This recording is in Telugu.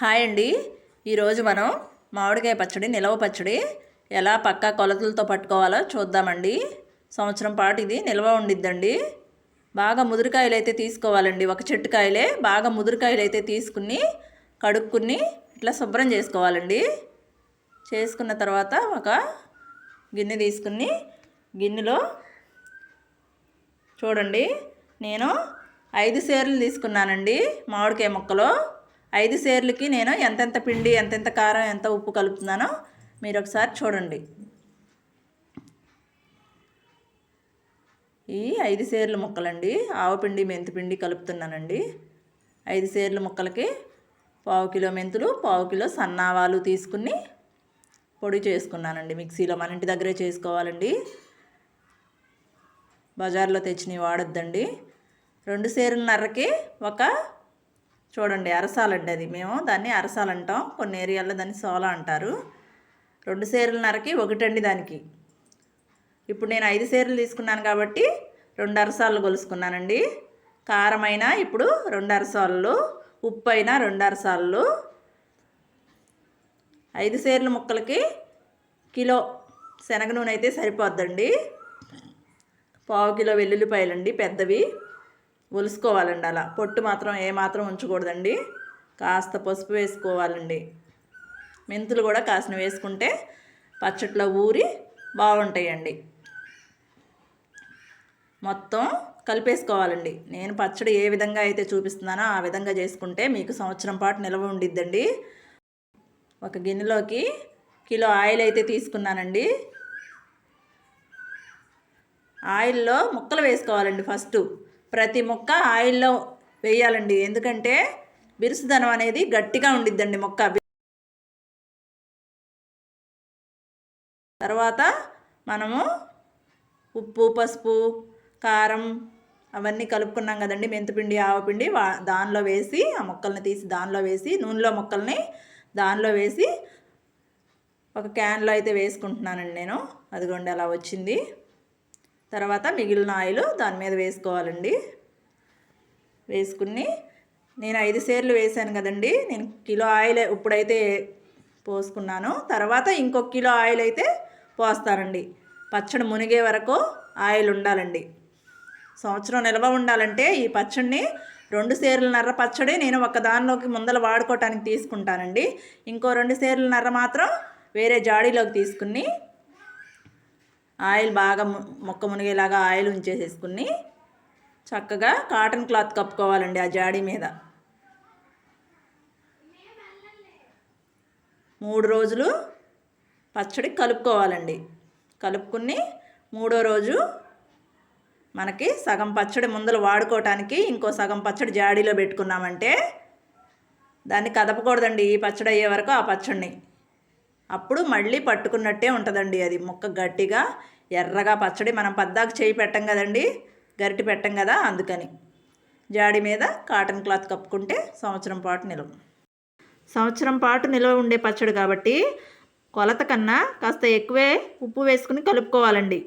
హాయ్ అండి. ఈరోజు మనం మామిడికాయ పచ్చడి నిలవ పచ్చడి ఎలా పక్కా కొలతలతో పట్టుకోవాలో చూద్దామండి. సంవత్సరం పాటు ఇది నిల్వ ఉండిద్దండి. బాగా ముదురుకాయలు అయితే తీసుకోవాలండి. ఒక చెట్టుకాయలే బాగా ముదురుకాయలు అయితే తీసుకుని కడుక్కుని ఇట్లా శుభ్రం చేసుకోవాలండి. చేసుకున్న తర్వాత ఒక గిన్నె తీసుకుని గిన్నెలో చూడండి. నేను ఐదు సేర్లు తీసుకున్నానండి మామిడికాయ ముక్కలు. ఐదు సేర్లకి నేను ఎంతెంత పిండి ఎంతెంత కారం ఎంత ఉప్పు కలుపుతున్నానో మీరు ఒకసారి చూడండి. ఈ ఐదు సేర్ల ముక్కలండి. ఆవపిండి మెంతిపిండి కలుపుతున్నానండి. ఐదు సేర్ల ముక్కలకి పావు కిలో మెంతులు పావు కిలో సన్నావాలు తీసుకుని పొడి చేసుకున్నానండి మిక్సీలో. మన ఇంటి దగ్గరే చేసుకోవాలండి. బజార్లో తెచ్చినవి వాడొద్దండి. రెండు సేరున్నరకి ఒక చూడండి అరసాలండి అది మేము. దాన్ని అరసాలు అంటాం కొన్ని ఏరియాల్లో దాన్ని సోల అంటారు. రెండు సేరులన్నరకి ఒకటండి దానికి. ఇప్పుడు నేను ఐదు సేర్లు తీసుకున్నాను కాబట్టి రెండు అరసాలు కొలుసుకున్నానండి. కారమైన ఇప్పుడు రెండు అరసాలు ఉప్పు అయినా రెండు అరసాలు. ఐదు సేర్ల ముక్కలకి కిలో శనగ నూనె అయితే సరిపోద్దండి. పావు కిలో వెల్లుల్లిపాయలండి పెద్దవి. ఒలుసుకోవాలండి అలా. పొట్టు మాత్రం ఏమాత్రం ఉంచకూడదండి. కాస్త పసుపు వేసుకోవాలండి. మెంతులు కూడా కాసిన వేసుకుంటే పచ్చట్లో ఊరి బాగుంటాయండి. మొత్తం కలిపేసుకోవాలండి. నేను పచ్చడి ఏ విధంగా అయితే చూపిస్తున్నానో ఆ విధంగా చేసుకుంటే మీకు సంవత్సరం పాటు నిల్వ ఉండిద్దండి. ఒక గిన్నెలోకి కిలో ఆయిల్ అయితే తీసుకున్నానండి. ఆయిల్లో ముక్కలు వేసుకోవాలండి ఫస్ట్. ప్రతి మొక్క ఆయిల్లో వేయాలండి. ఎందుకంటే బిరుసుదనం అనేది గట్టిగా ఉండిద్దండి మొక్క. తర్వాత మనము ఉప్పు పసుపు కారం అవన్నీ కలుపుకున్నాం కదండి. మెంతిపిండి ఆవపిండి వా దానిలో వేసి ఆ మొక్కల్ని తీసి దానిలో వేసి నూనెలో మొక్కల్ని దానిలో వేసి ఒక క్యాన్లో అయితే వేసుకుంటున్నానండి నేను. అదిగోండి అలా వచ్చింది. తర్వాత మిగిలిన ఆయిల్ దాని మీద వేసుకోవాలండి. వేసుకుని నేను ఐదు సేర్లు వేసాను కదండి. నేను కిలో ఆయిల్ ఇప్పుడైతే పోసుకున్నాను. తర్వాత ఇంకొక కిలో ఆయిల్ అయితే పోస్తానండి. పచ్చడి మునిగే వరకు ఆయిల్ ఉండాలండి. సంవత్సరం నిల్వ ఉండాలంటే ఈ పచ్చడిని రెండు నర్ర పచ్చడి నేను ఒక దానిలోకి ముందల వాడుకోవటానికి తీసుకుంటానండి. ఇంకో రెండు నర్ర మాత్రం వేరే జాడీలోకి తీసుకుని ఆయిల్ బాగా మొక్క మునిగేలాగా ఆయిల్ ఉంచేసేసుకుని చక్కగా కాటన్ క్లాత్ కప్పుకోవాలండి ఆ జాడీ మీద. మూడు రోజులు పచ్చడి కలుపుకోవాలండి. కలుపుకుని మూడో రోజు మనకి సగం పచ్చడి ముందలు వాడుకోవటానికి ఇంకో సగం పచ్చడి జాడీలో పెట్టుకున్నామంటే దాన్ని కదపకూడదండి ఈ పచ్చడి అయ్యే వరకు ఆ పచ్చడిని. అప్పుడు మళ్ళీ పట్టుకున్నట్టే ఉంటుందండి అది. ముక్క గట్టిగా ఎర్రగా పచ్చడి మనం పద్దాకు చేయి పెట్టం కదండి గరిటి పెట్టం కదా అందుకని. జాడి మీద కాటన్ క్లాత్ కప్పుకుంటే సంవత్సరం పాటు నిలవ. సంవత్సరం పాటు నిల్వ ఉండే పచ్చడి కాబట్టి కొలత కన్నా కాస్త ఎక్కువే ఉప్పు వేసుకుని కలుపుకోవాలండి.